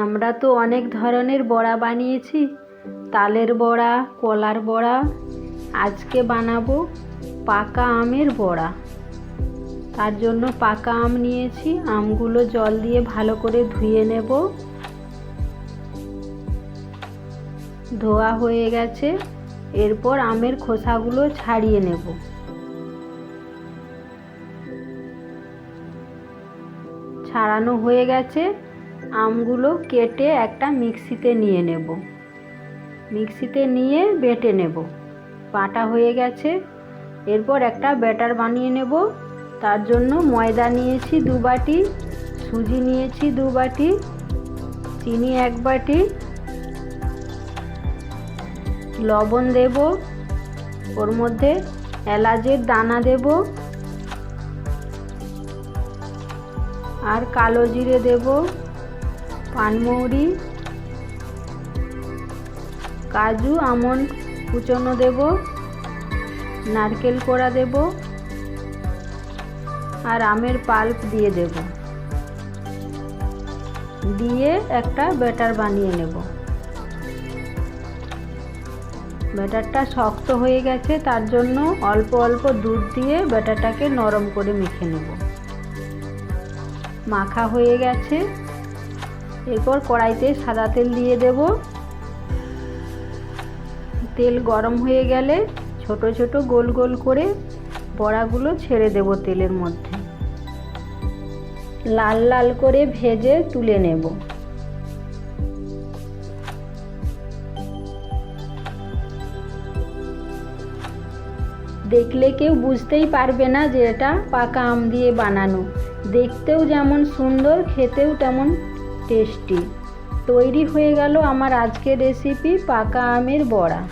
আমরা তো অনেক ধরনের বড়া বানিয়েছি, তালের বড়া, কলার বড়া, আজকে বানাবো পাকা আমের বড়া। তার জন্য পাকা আম নিয়েছি, আমগুলো জল দিয়ে ভালো করে ধুয়ে নেব। ধোয়া হয়ে গেছে, এরপর আমের খোসাগুলো ছাড়িয়ে নেব। ছাড়ানো হয়ে গেছে, আমগুলো কেটে একটা মিক্সিতে নিয়ে নেব। মিক্সিতে নিয়ে বেটে নেব। বাটা হয়ে গেছে। এরপর একটা ব্যাটার বানিয়ে নেব। তার জন্য ময়দা নিয়েছি দু বাটি, সুজি নিয়েছি দু বাটি, চিনি এক বাটি, লবণ দেব। ওর মধ্যে এলাচের দানা দেব। আর কালো জিরে দেব পানমৌরি কাজু আমন্ড কুচনো দেব, নারকেল কোড়া দেব, আর আমের পাল্প দিয়ে দেব। দিয়ে একটা ব্যাটার বানিয়ে নেব। ব্যাটারটা শক্ত হয়ে গেছে, তার জন্য অল্প অল্প দুধ দিয়ে ব্যাটারটাকে নরম করে মেখে নেব। মাখা হয়ে গেছে। এরপর কড়াইতে সাদা তেল দিয়ে দেব। তেল গরম হয়ে গেলে ছোট ছোট গোল গোল করে বড়াগুলো ছেড়ে দেব তেলের মধ্যে। লাল লাল করে ভেজে তুলে নেব। দেখলে কেউ বুঝতেই পারবে না যে এটা পাকা আম দিয়ে বানানো। দেখতেও যেমন সুন্দর, খেতেও তেমন টেস্টি তৈরি হয়ে গেল আমার আজকের রেসিপি পাকা আমের বড়া।